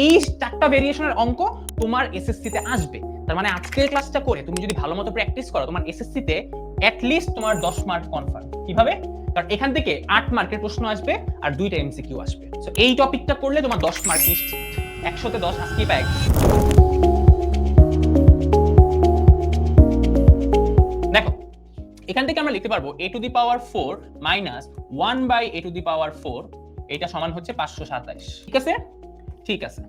এই চারটা ভেরিয়েশনের অঙ্ক তোমার এসএসসি তে আসবে। তার মানে আজকের ক্লাসটা করে তুমি যদি ভালো মতো প্র্যাকটিস করো, তোমার এসএসসি তে অ্যাটলিস্ট তোমার দশ মার্ক কনফার্ম কীভাবে? কারণ এখান থেকে আট মার্কের প্রশ্ন আসবে আর দুইটা এমসিকিউ আসবে। তো এই টপিকটা করলে তোমার দশ মার্ক নিশ্চিত। একশোতে দশ আজকেই পাই। দেখো, এখান থেকে আমরা লিখতে পারব A to the power four minus one by A to the power four এটা সমান হচ্ছে পাঁচশো সাতাইশ। ঠিক আছে? ঠিক আছে।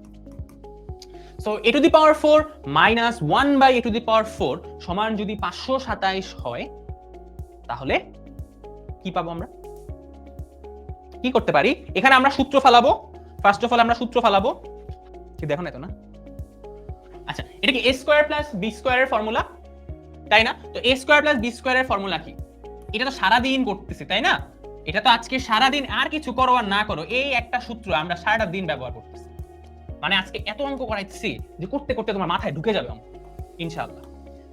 So A to the power four minus one by A to the power four সমান যদি পাঁচশো সাতাইশ হয়, তাহলে কি পাবো আমরা? কি করতে পারি? এখানে আমরা সূত্র ফালাবো। ফার্স্ট অফ অল আমরা সূত্র ফালাবো। কি দেখো না তো না? আচ্ছা এটা কি এ স্কোয়ার প্লাস বি স্কোয়ারের ফর্মুলা তাই না? তো এ স্কোয়ার প্লাস বি স্কোয়ারের ফর্মুলা কি? এটা তো সারাদিন করতেছি, তাই না? এটা তো আজকে সারাদিন আর কিছু করো আর না করো, এই একটা সূত্র আমরা সারাটা দিন ব্যবহার করতেছি। মানে আজকে এত অঙ্ক করাইছি যে করতে করতে তোমার মাথায় ঢুকে যাবে অঙ্ক ইনশাআল্লাহ।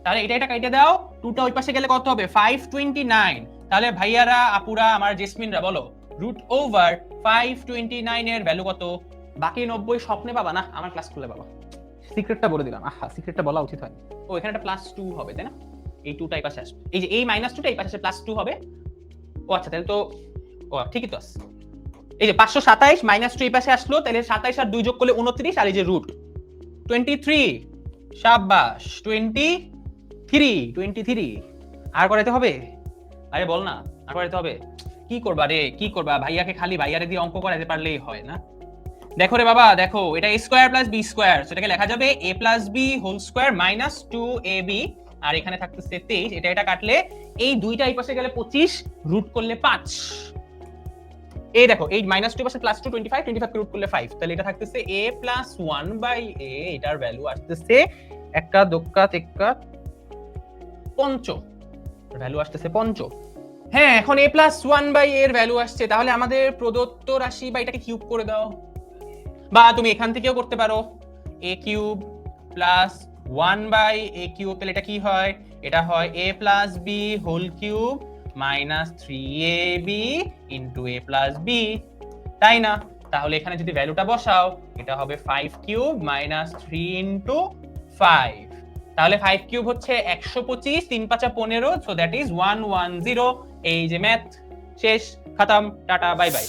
তাহলে এটা এটা কেটে দাও টুটা ওই পাশে গেলে কত হবে? ফাইভ টোয়েন্টি নাইন তাহলে ভাইয়ারা আপুরা আমার জেসমিনরা বলো root over five twenty nine এর ভ্যালু কত? বাকি নব্বই স্বপ্নে পাবা না? আমার ক্লাস খুলে পাবা। সিক্রেটটা বলে দিলাম। আহা সিক্রেটটা বলা উচিত হয় ও এখানে একটা প্লাস টু হবে তাই না? এই টুটা এই পাশে আসবে। এই যে এই মাইনাস টুটা এই পাশে প্লাস টু হবে। ও আচ্ছা তাহলে তো ও ঠিকই তো আছে। এই যে পাঁচশো সাতাইশ মাইনাস টু পাশে আসলো, তাহলে সাতাইশ আর দুই যোগ করলে উনত্রিশ আর এই যে রুট টোয়েন্টি থ্রি সাব্বাস টোয়েন্টি থ্রি টোয়েন্টি থ্রি আর করাইতে হবে? আরে বল না, আর করাইতে হবে? কি করবা রে, কি করবা? ভাইয়াকে খালি ভাইয়ারে দিয়ে অঙ্ক করাইতে পারলেই হয় না। দেখো রে বাবা, দেখো, এটা স্কোয়ার প্লাস বি স্কোয়ার সেটাকে লেখা যাবে A plus B whole square minus two A B আর এখানে থাকতেছে তেইশ, এটা এটা কাটলে এই দুইটা এই পাশে গেলে পঁচিশ রুট করলে পাঁচ। এই দেখো, এই মাইনাস টু পাশে plus two twenty five twenty five করলে ফাইভ তাহলে এটা থাকতেছে A plus one by A এটার ভ্যালু আসতেছে একা দোক্কা তেক্কা পঞ্চ ভ্যালু আসতেছে পঞ্চ। হ্যাঁ এখন এ প্লাস ওয়ান বাই এর ভ্যালু আসছে, তাহলে আমাদের প্রদত্ত রাশি বা এটাকে কিউব করে দাও। বা তুমি এখান থেকেও করতে পারো A cube plus one by A cube তাহলে এটা কি হয়? এটা হয় A plus B whole cube minus three A B into A plus B তাই না? তাহলে এখানে যদি ভ্যালুটা বসাও, এটা হবে five cube minus three into five তাহলে ফাইভ কিউব হচ্ছে একশো পঁচিশ, তিন পাঁচা পনেরো so that is one one zero এই যে ম্যাথ শেষ। খাতাম। Tata bye bye